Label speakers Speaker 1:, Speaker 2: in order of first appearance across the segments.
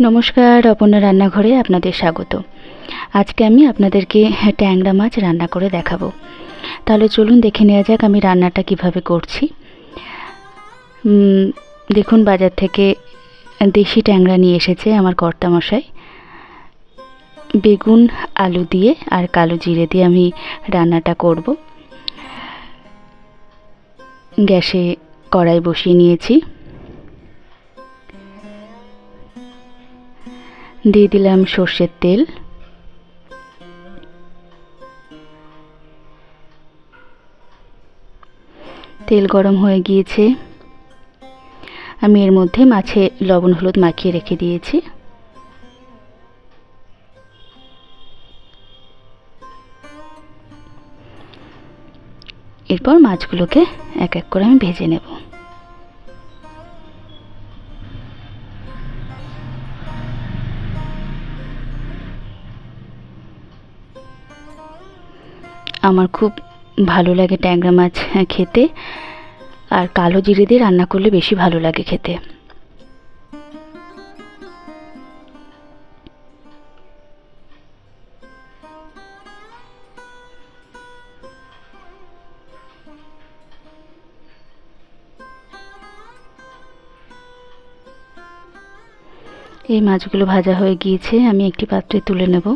Speaker 1: নমস্কার, অপর্ণা রান্নাঘরে আপনাদের স্বাগত। আজকে আমি আপনাদেরকে ট্যাংরা মাছ রান্না করে দেখাবো। তাহলে চলুন দেখে নেওয়া যাক আমি রান্নাটা কীভাবে করছি। দেখুন, বাজার থেকে দেশি ট্যাংরা নিয়ে এসেছে আমার কর্তামশাই। বেগুন, আলু দিয়ে আর কালো জিরে দিয়ে আমি রান্নাটা করব। গ্যাসে কড়াই বসিয়ে নিয়েছি। দিয়ে দিলাম সর্ষের তেল। তেল গরম হয়ে গিয়েছে। আমি এর মধ্যে মাছে লবণ, হলুদ মাখিয়ে রেখে দিয়েছি। এরপর মাছগুলোকে এক এক করে আমি ভেজে নেব। আমার খুব ভালো লাগে ট্যাংরা মাছ খেতে। আর কালো জিরে দিয়ে রান্না করলে বেশি ভালো লাগে খেতে। এই মাছগুলো ভাজা হয়ে গিয়েছে, আমি একটি পাত্রে তুলে নেব।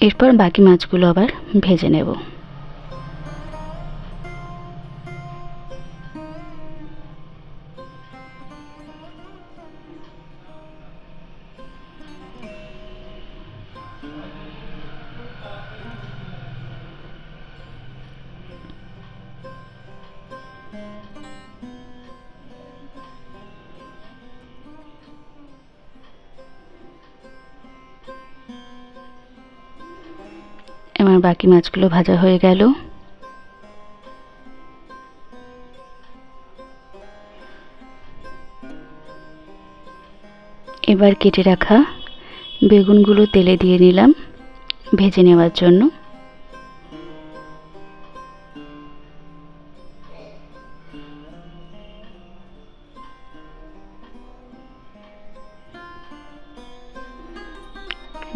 Speaker 1: এরপর বাকি মাছগুলো আবার ভেজে নেব। আমার বাকি মাছগুলো ভাজা হয়ে গেল। এবার কেটে রাখা বেগুনগুলো তেলে দিয়ে নিলাম ভেজে নেওয়ার জন্য।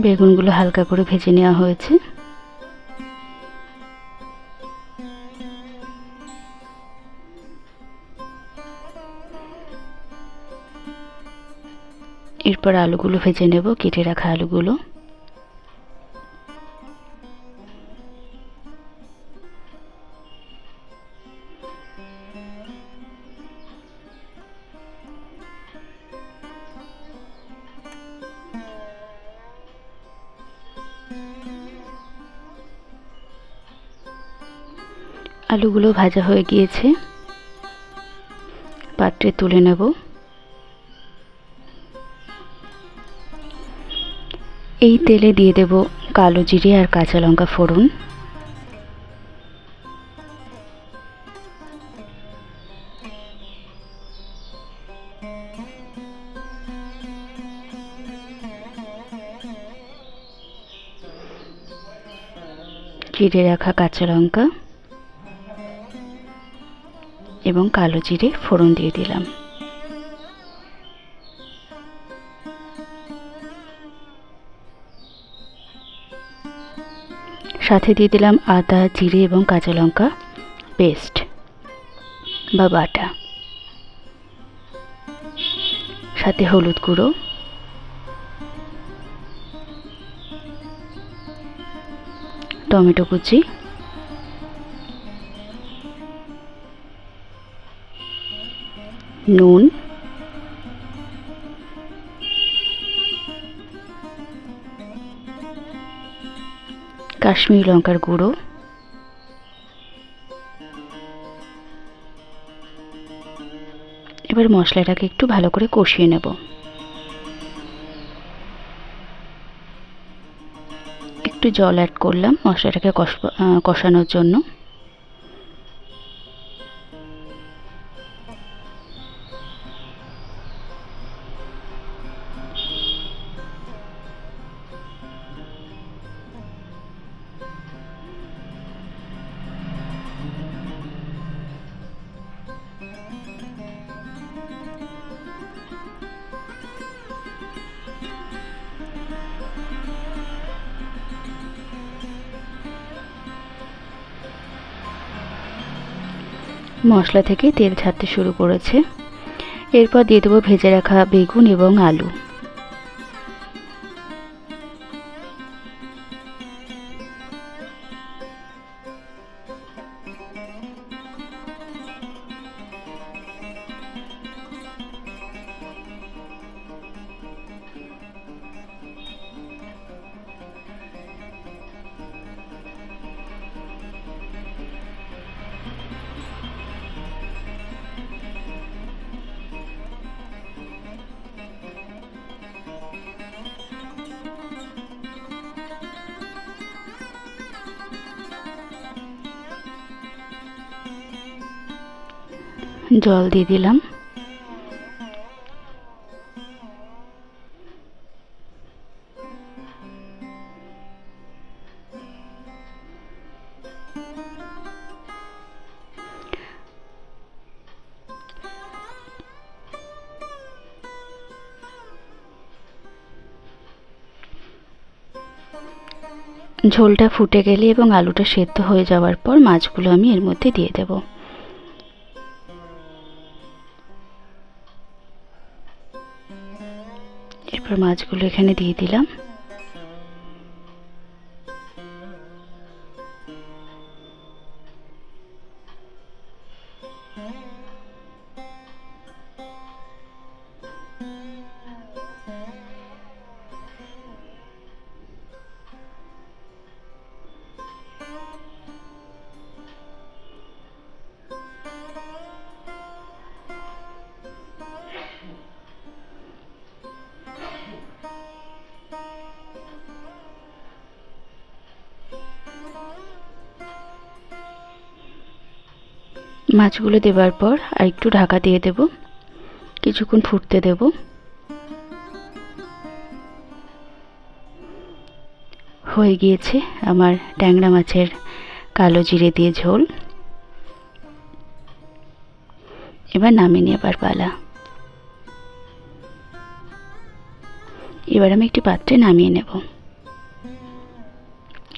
Speaker 1: বেগুনগুলো হালকা করে ভেজে নেওয়া হয়েছে। এরপর আলুগুলো ভেজে নেব কেটে রাখা আলুগুলো। আলুগুলো ভাজা হয়ে গিয়েছে। পাত্রে তুলে নেব। এই তেলে দিয়ে দেব কালো জিরে আর কাঁচা লঙ্কা ফোড়ন। চিড়ে রাখা কাঁচা লঙ্কা এবং কালো জিরে ফোড়ন দিয়ে দিলাম। সাথে দিয়ে দিলাম আদা, জিরে এবং কাঁচা লঙ্কা পেস্ট বা বাটা। সাথে হলুদ গুঁড়ো। টমেটো কুচি। নুন। কাশ্মীরি লঙ্কার গুঁড়ো। এবার মশলাটাকে একটু ভালো করে কষিয়ে নেব। একটু জল অ্যাড করলাম মশলাটাকে কষানোর জন্য। মশলা থেকে তেল ছাড়তে শুরু করেছে। এরপর দিয়ে দেবো ভেজে রাখা বেগুন এবং আলু। জল দিয়ে দিলাম। ঝোলটা ফুটে গেলে এবং আলুটা সেদ্ধ হয়ে যাওয়ার পর মাছগুলো আমি এর মধ্যে দিয়ে দেব। এরপর মাছগুলো এখানে দিয়ে দিলাম। মাছগুলো দেবার পর আর একটু ঢাকা দিয়ে দেব। কিছুক্ষণ ফুটতে দেব। হয়ে গিয়েছে আমার ট্যাংরা মাছের কালো জিরে দিয়ে ঝোল। এবার নামিয়ে নেবার পালা। এবার আমি একটি পাত্রে নামিয়ে নেব।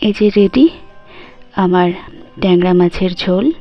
Speaker 1: এই যে রেডি আমার ট্যাংরা মাছের ঝোল।